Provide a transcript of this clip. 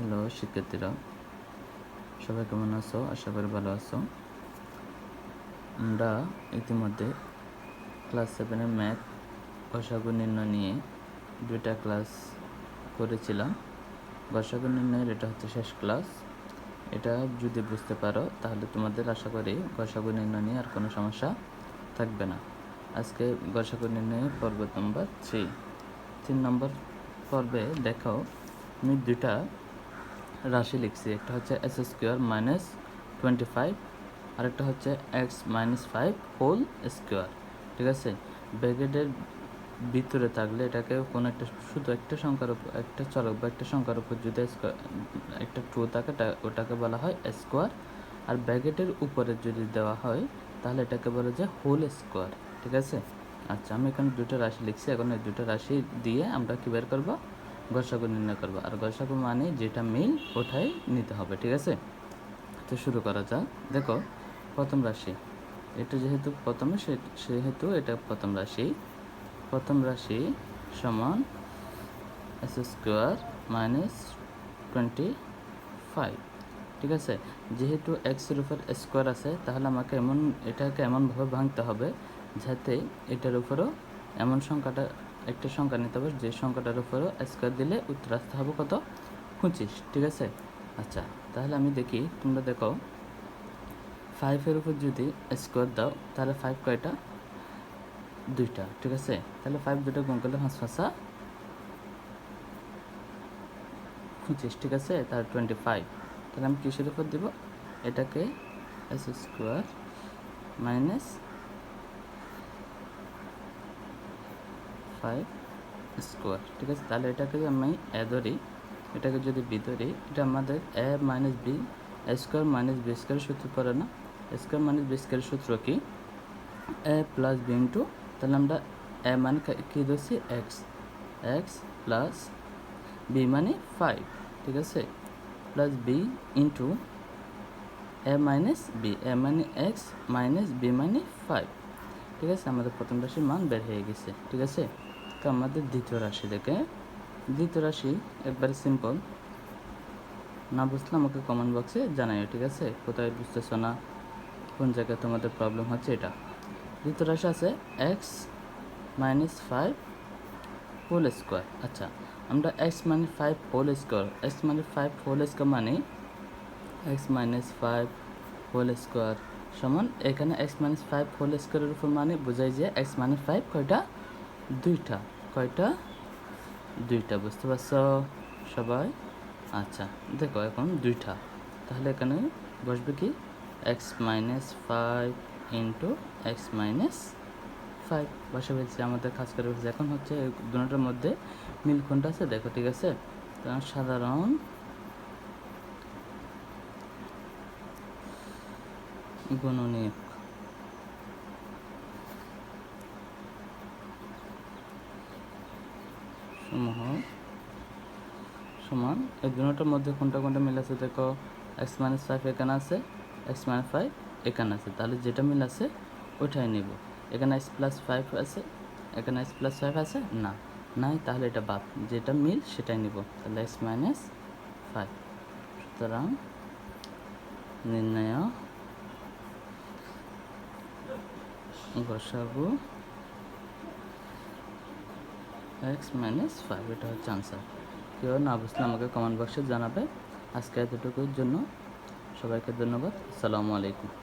Hello শিক্ষার্থীরা, সবাই কেমন আছো? আশা করি ভালো আছো। আমরা ইতিমধ্যে ক্লাস সেভেনের ম্যাথ গসাগু নির্ণয় নিয়ে দুইটা ক্লাস করেছিলাম। গসাগু নির্ণয়ের এটা হচ্ছে শেষ ক্লাস এটা যদি বুঝতে পারো, তাহলে তোমাদের আশা করি গসাগু নির্ণয় নিয়ে আর কোনো সমস্যা থাকবে না। আজকে গসাগু নির্ণয়ের পর্ব নম্বর থ্রি তিন নম্বর পর্বে দেখো আমি দুইটা রাশি লিখছি। একটা হচ্ছে S square minus twenty five আরেকটা হচ্ছে X minus five whole square ঠিক আছে? ব্র্যাকেটের ভিতরে থাকলে এটাকে কোনো একটা, শুধু একটা সংখ্যার উপর একটা চলক বা একটা সংখ্যার উপর যদি একটা ট্রু থাকে ওটাকে বলা হয় স্কোয়ার আর ব্র্যাকেটের উপরে যদি দেওয়া হয়, তাহলে এটাকে বলা যায় হোল স্কোয়ার ঠিক আছে? আচ্ছা আমি এখানে দুটো রাশি লিখছি, এখন এই দুটো রাশি দিয়ে আমরা কী বের করব? গসাগু নির্ণয় করব। আর গসাগু মানে যেটা মিল ওটাই নিতে হবে, ঠিক আছে? তো শুরু করা যাক। দেখো, প্রথম রাশি। এটা যেহেতু প্রথমে সেহেতু এটা প্রথম রাশি। প্রথম রাশি সমান S square minus twenty five, ঠিক আছে? যেহেতু এক্সের উপর স্কোয়ার আছে, তাহলে আমাকে এমন, এটাকে এমনভাবে ভাঙতে হবে যাতে এটার উপরও এমন সংখ্যাটা একটা সংখ্যা নিতে হবে, যে সংখ্যাটার উপরও স্কোয়ার দিলে উত্তর আসতে হবে কত? পঁচিশ, ঠিক আছে? আচ্ছা তাহলে আমি দেখি, তোমরা দেখো ফাইভের উপর যদি স্কোয়ার দাও, তাহলে ফাইভ কয়টা? দুইটা, ঠিক আছে? তাহলে ফাইভ দুটো গুণ করলে পাঁচ পাঁচা পঁচিশ, ঠিক আছে? তার টোয়েন্টি ফাইভ তাহলে আমি কিসের উপর দেব? এটাকে S square minus five square ঠিক আছে? তাহলে এটাকে আমি এ ধরি, এটাকে যদি বি ধরি, এটা আমাদের A minus B square minus B square সূত্র পড়ে না? স্কোয়ার মাইনাস বি স্কোয়ার সূত্র কি? এ প্লাস বি ইন্টু তাহলে আমরা এ মানে কি ধরছি? এক্স এক্স প্লাস বি মানে ফাইভ ঠিক আছে? Plus B into A minus B A মানে এক্স মাইনাস বি মানে ফাইভ ঠিক আছে? আমাদের প্রথম রাশির মান বের হয়ে গেছে, ঠিক আছে? তো আমাদের দ্বিতীয় রাশি দেখে, দ্বিতীয় রাশি একবারে সিম্পল না বুঝলে আমাকে কমেন্ট বক্সে জানাইও, ঠিক আছে? কোথায় বুঝতেছো না? কোন জায়গায় তোমাদের প্রবলেম হচ্ছে এটা? দ্বিতীয় রাশি আছে X minus five whole square আচ্ছা আমরা X minus five whole square X minus five whole square মানে X minus five whole square সমান, এখানে এক্স মাইনাস ফাইভ হোল স্কোয়ারের উপর মানে বোঝায় যে এক্স মাইনাস ফাইভ কয়টা? দুইটা। কয়টা? দুইটা, বুঝতে পারছ সবাই? আচ্ছা দেখো এখন দুইটা। তাহলে এখানে বসবে কি? X minus five into X minus five বসে ফেলছি আমাদের কাজ করে এখন হচ্ছে এই দুটোটার মধ্যে মিল কোনটা আছে? দেখো, ঠিক আছে? সাধারণ গুণনীয়ক সমূহ সমান। এই দুটোটার মধ্যে কোনটা কোনটা মিল আছে দেখো? এক্স মাইনাস ফাইভ এখানে আছে এক্স মাইনাস ফাইভ এখানে আছে। তাহলে যেটা মিল আছে ওইটাই নিব। এখানে এক্স প্লাস ফাইভ আছে, এখানে এক্স প্লাস ফাইভ আছে, না। নাই, তাহলে এটা বাদ। যেটা মিল সেটাই নিব। তাহলে এক্স মাইনাস ফাইভ সুতরাং নির্ণয় গসাগু এক্স মাইনাস ফাইভ এটা হচ্ছে আনসার কেউ না বুঝলে আমাকে কমেন্ট বক্সে জানাবে। আজকে এতটুকুর জন্য সবাইকে ধন্যবাদ। আসসালামু আলাইকুম।